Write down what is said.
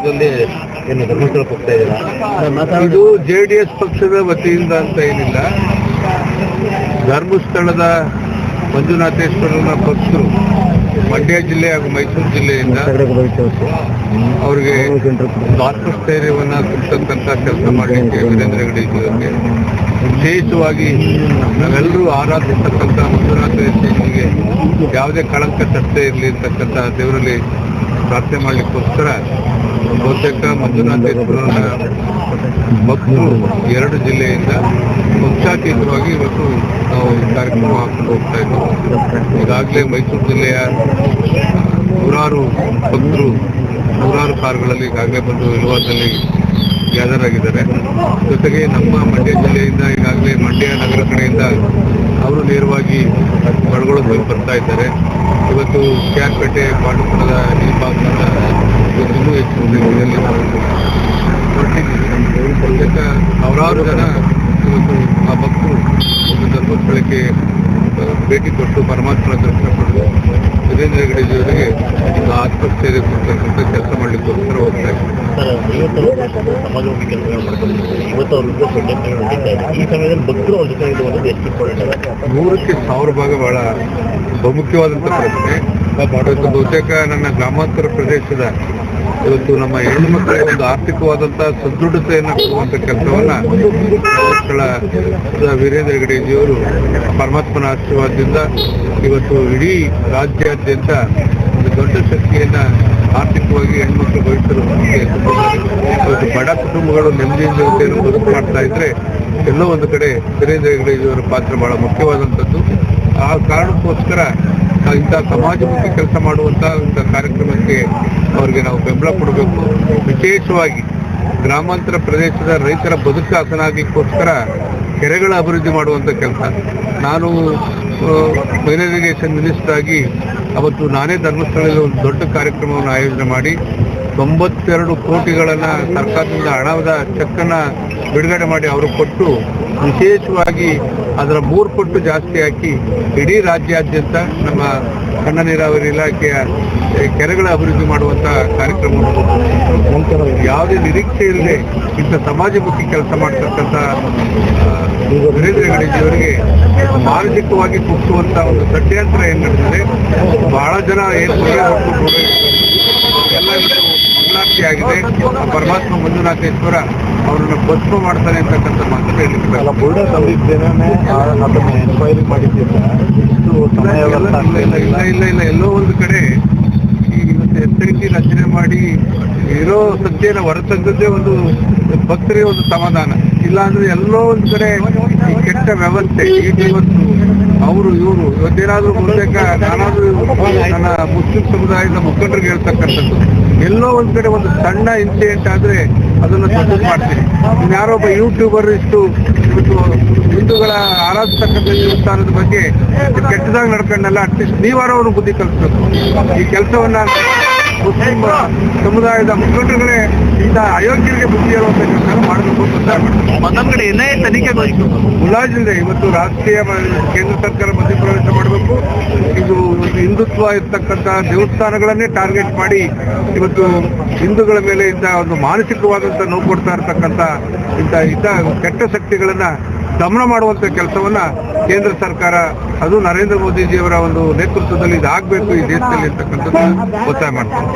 ನೇತೃತ್ವದಲ್ಲಿ ಏನು ಧರ್ಮಸ್ಥಳಕ್ಕೆ ಹೋಗ್ತಾ ಇದ್ದೀರಾ? ಇದು ಜೆ ಡಿ ಎಸ್ ಪಕ್ಷದ ವತಿಯಿಂದ ಅಂತ ಏನಿಲ್ಲ. ಧರ್ಮಸ್ಥಳದ ಮಂಜುನಾಥೇಶ್ವರನ ಭಕ್ತರು ಮಂಡ್ಯ ಜಿಲ್ಲೆ ಹಾಗೂ ಮೈಸೂರು ಜಿಲ್ಲೆಯಿಂದ ಅವರಿಗೆ ಆತ್ಮಸ್ಥೈರ್ಯವನ್ನು ತುಂಬತಕ್ಕಂಥ ಕೆಲಸ ಮಾಡಲಿಕ್ಕೆ ವೀರೇಂದ್ರ ಹೆಗಡೆ ವಿಶೇಷವಾಗಿ ನಾವೆಲ್ಲರೂ ಆರಾಧಿಸ್ತಕ್ಕಂಥ ಮಂಜುನಾಥೇಶ್ವರನಿಗೆ ಯಾವುದೇ ಕಳಂಕ ಚರ್ಚೆ ಇರಲಿ ಅಂತಕ್ಕಂಥ ದೇವರಲ್ಲಿ ಪ್ರಾರ್ಥನೆ ಮಾಡಲಿಕ್ಕೋಸ್ಕರ ಬಹುತೇಕ ಮಂಜುನಾಥೇಶ್ವರನ ಎರಡು ಜಿಲ್ಲೆಯಿಂದ ಪಕ್ಷಾತೀತವಾಗಿ ಇವತ್ತು ನಾವು ಕಾರ್ಯಕ್ರಮ ಹಾಕೊಂಡು ಹೋಗ್ತಾ ಇದ್ದೀವಿ ಈಗಾಗಲೇ ಮೈಸೂರು ಜಿಲ್ಲೆಯ ನೂರಾರು ಭಕ್ತರು ನೂರಾರು ಕಾರುಗಳಲ್ಲಿ ಈಗಾಗಲೇ ಬಂದು ಇಳುವಾದಲ್ಲಿ ಗ್ಯಾದರ್ ಆಗಿದ್ದಾರೆ. ಜೊತೆಗೆ ನಮ್ಮ ಮಂಡ್ಯ ಜಿಲ್ಲೆಯಿಂದ ಈಗಾಗಲೇ ಮಂಡ್ಯ ನಗರ ಕಡೆಯಿಂದ ಅವರು ನೇರವಾಗಿ ಕಳ್ಗೊಳ್ಳೋದು ಬರ್ತಾ ಇದ್ದಾರೆ. ಇವತ್ತು ಕ್ಯಾರ್ಪೇಟೆ ಪಾಂಡುಪುರದ ಈ ಭಾಗದ ಇನ್ನೂ ಹೆಚ್ಚು ಸಂಖ್ಯೆಯಲ್ಲಿ ನಾವು ಸಾವಿರಾರು ಜನ ಇವತ್ತು ಆ ಭಕ್ತರು ಒಂದು ಧರ್ಮಸ್ಥಳಕ್ಕೆ ಆ, ಭೇಟಿ ಕೊಟ್ಟು ಪರಮಾತ್ಮನ ದರ್ಶನ ಪಡೆದು ವೀರೇಂದ್ರ ಗಡಿ ಜೊತೆಗೆ ಆತ್ಮಸ್ಥೈರ್ಯ ಕೊಡ್ತಕ್ಕಂಥ ಕೆಲಸ ಮಾಡಲಿಕ್ಕೋಸ್ಕರ ಹೋಗ್ತಾ ಇದ್ದಾರೆ. ಇವತ್ತು ಸಮಾಜಮುಖಿ ಕೆಲಸಗಳು ಮಾಡ್ಕೊಂಡಿದ್ದೀವಿ. ಇವತ್ತು ಅವ್ರ ವಿರುದ್ಧ ಷಡ್ಯಂತ್ರಗಳು ನಡೀತಾ ಇದೆ ಈ ಸಮಯದಲ್ಲಿ ಭಕ್ತರು ಅವ್ರ ಜೊತೆ ಇರುವಂಥದ್ದು ಎಷ್ಟು ಇಂಪಾರ್ಟೆಂಟ್ ಆಗುತ್ತೆ ನೂರಕ್ಕೆ ಸಾವಿರ ಭಾಗ ಬಹಳ ಬಹುಮುಖ್ಯವಾದಂಥ ಪ್ರಶ್ನೆ. ಇವತ್ತು ಬಹುತೇಕ ನನ್ನ ಗ್ರಾಮಾಂತರ ಪ್ರದೇಶದ ಇವತ್ತು ನಮ್ಮ ಹೆಣ್ಣು ಮಕ್ಕಳಿಗೆ ಒಂದು ಆರ್ಥಿಕವಾದಂತಹ ಸದೃಢತೆಯನ್ನು ಕೊಡುವಂತ ಕೆಲಸವನ್ನ ಮಕ್ಕಳ ವೀರೇಂದ್ರ ಹೆಗಡೆಜಿಯವರು ಪರಮಾತ್ಮನ ಆಶೀರ್ವಾದದಿಂದ ಇವತ್ತು ಇಡೀ ರಾಜ್ಯಾದ್ಯಂತ ಒಂದು ದೊಡ್ಡ ಶಕ್ತಿಯನ್ನ ಆರ್ಥಿಕವಾಗಿ ಹೆಣ್ಮಕ್ಳು ತುಂಬಿದ್ದಾರೆ. ಇವತ್ತು ಬಡ ಕುಟುಂಬಗಳು ನೆಮ್ಮದಿಯಿಂದ ಜೊತೆಯನ್ನು ಬದುಕು ಮಾಡ್ತಾ ಇದ್ರೆ ಎಲ್ಲೋ ಒಂದು ಕಡೆ ವೀರೇಂದ್ರ ಇವರ ಪಾತ್ರ ಬಹಳ ಮುಖ್ಯವಾದಂಥದ್ದು. ಆ ಕಾರಣಕ್ಕೋಸ್ಕರ ಇಂಥ ಸಮಾಜಮುಖಿ ಕೆಲಸ ಮಾಡುವಂಥ ಇಂಥ ಕಾರ್ಯಕ್ರಮಕ್ಕೆ ಅವರಿಗೆ ನಾವು ಬೆಂಬಲ ಕೊಡಬೇಕು. ವಿಶೇಷವಾಗಿ ಗ್ರಾಮಾಂತರ ಪ್ರದೇಶದ ರೈತರ ಬದುಕು ಹಸನಾಗಲಿಕ್ಕೋಸ್ಕರ ಕೆರೆಗಳ ಅಭಿವೃದ್ಧಿ ಮಾಡುವಂಥ ಕೆಲಸ. ನಾನು ಮೈನರ್ ಇರಿಗೇಷನ್ ಮಿನಿಸ್ಟರ್ ಆಗಿ ಅವತ್ತು ನಾನೇ ಧರ್ಮಸ್ಥಳದಲ್ಲಿ ಒಂದು ದೊಡ್ಡ ಕಾರ್ಯಕ್ರಮವನ್ನು ಆಯೋಜನೆ ಮಾಡಿ ತೊಂಬತ್ತೆರಡು ಕೋಟಿಗಳನ್ನು ಸರ್ಕಾರದಿಂದ ಹಣದ ಚೆಕ್ಕನ್ನು ಬಿಡುಗಡೆ ಮಾಡಿ ಅವರು ಕೊಟ್ಟು ವಿಶೇಷವಾಗಿ ಅದರ ಮೂರು ಪಟ್ಟು ಜಾಸ್ತಿ ಹಾಕಿ ಇಡೀ ರಾಜ್ಯಾದ್ಯಂತ ನಮ್ಮ ಸಣ್ಣ ನೀರಾವರಿ ಇಲಾಖೆಯ ಕೆರೆಗಳ ಅಭಿವೃದ್ಧಿ ಮಾಡುವಂಥ ಕಾರ್ಯಕ್ರಮವನ್ನು. ಯಾವುದೇ ನಿರೀಕ್ಷೆ ಇಲ್ಲದೆ ಇಂಥ ಸಮಾಜಮುಖಿ ಕೆಲಸ ಮಾಡ್ತಕ್ಕಂಥ ವೀರೇಂದ್ರ ಗಣೇಶಿಯವರಿಗೆ ಮಾನಸಿಕವಾಗಿ ಕುಗ್ಸುವಂಥ ಒಂದು ಷಡ್ಯಂತ್ರ ಏನು ನಡೆದಿದೆ ಬಹಳ ಜನ ಏನು ಎಲ್ಲ ಇವತ್ತು ಎಲ್ಲ ಆಗಿದೆ. ಪರಮಾತ್ಮ ಮಂಜುನಾಥೇಶ್ವರ ಅವರನ್ನು ಭಸ್ಮ ಮಾಡ್ತಾನೆ ಅಂತಕ್ಕಂಥ ಮಾತನ್ನು ಹೇಳಿದ್ದಾರೆ. ತಂದಿದ್ದೇನೆ ಎನ್ಕ್ವೈರಿ ಇಲ್ಲ ಇಲ್ಲ ಇಲ್ಲ ಎಲ್ಲೋ ಒಂದು ಕಡೆ ಟಿ ರಚನೆ ಮಾಡಿ ಇರೋ ಸತ್ಯನ ಹೊರತಂದದ್ದೇ ಒಂದು ಭಕ್ತರಿಗೆ ಒಂದು ಸಮಾಧಾನ. ಇಲ್ಲಾಂದ್ರೆ ಎಲ್ಲೋ ಒಂದು ಕಡೆ ಕೆಟ್ಟ ವ್ಯವಸ್ಥೆ ಈಗ ಇವತ್ತು ಅವರು, ಇವರು, ಇವತ್ತೇನಾದ್ರೂ ಬಹುತೇಕ ನಾನಾದ್ರೂ ನನ್ನ ಮುಸ್ಲಿಂ ಸಮುದಾಯದ ಮುಖಂಡರಿಗೆ ಹೇಳ್ತಕ್ಕಂಥದ್ದು. ಎಲ್ಲೋ ಒಂದ್ ಕಡೆ ಒಂದು ಸಣ್ಣ ಇನ್ಸಿಡೆಂಟ್ ಆದ್ರೆ ಅದನ್ನ ಸಪೋರ್ಟ್ ಮಾಡ್ತೀನಿ. ಇನ್ನು ಯಾರೋ ಒಬ್ಬ ಯೂಟ್ಯೂಬರ್ ಇಷ್ಟು ಇವತ್ತು ಹಿಂದೂಗಳ ಆರಾಧಿಸ್ತಕ್ಕಂಥ ದೇವಸ್ಥಾನದ ಬಗ್ಗೆ ಕೆಟ್ಟದಾಗಿ ನಡ್ಕೊಂಡಲ್ಲ, ಅಟ್ಲೀಸ್ಟ್ ನೀವಾರ ಅವರು ಬುದ್ಧಿ ಕಲಿಸ್ಬೇಕು. ಈ ಕೆಲಸವನ್ನ ಮುಸ್ಲಿಂ ಸಮುದಾಯದ ಮುಖಂಡರುಗಳೇ ಇಂಥ ಅಯೋಗ್ಯರಿಗೆ ಬುದ್ಧಿ ಹೇಳುವಂತ ಕೆಲಸ ಮಾಡಬೇಕು. ಮತ್ತೊಂದು ಕಡೆ ಎನ್ಐಎ ಮುಲಾಜಿಲ್ಲದೆ ಇವತ್ತು ರಾಷ್ಟ್ರೀಯ ಕೇಂದ್ರ ಸರ್ಕಾರ ಮಧ್ಯಪ್ರವೇಶ ಮಾಡಬೇಕು ಇದು ಹಿಂದುತ್ವ ಇರ್ತಕ್ಕಂಥ ದೇವಸ್ಥಾನಗಳನ್ನೇ ಟಾರ್ಗೆಟ್ ಮಾಡಿ ಇವತ್ತು ಹಿಂದೂಗಳ ಮೇಲೆ ಇಂಥ ಒಂದು ಮಾನಸಿಕವಾದಂಥ ನೋವು ಕೊಡ್ತಾ ಇರ್ತಕ್ಕಂಥ ಇಂಥ ಇಂಥ ಕೆಟ್ಟ ಶಕ್ತಿಗಳನ್ನ ದಮನ ಮಾಡುವಂತ ಕೆಲಸವನ್ನ ಕೇಂದ್ರ ಸರ್ಕಾರ, ಅದು ನರೇಂದ್ರ ಮೋದಿಜಿಯವರ ಒಂದು ನೇತೃತ್ವದಲ್ಲಿ ಇದಾಗಬೇಕು ಈ ದೇಶದಲ್ಲಿ ಅಂತಕ್ಕಂಥದ್ದು ಒತ್ತಾಯ ಮಾಡ್ತಾರೆ.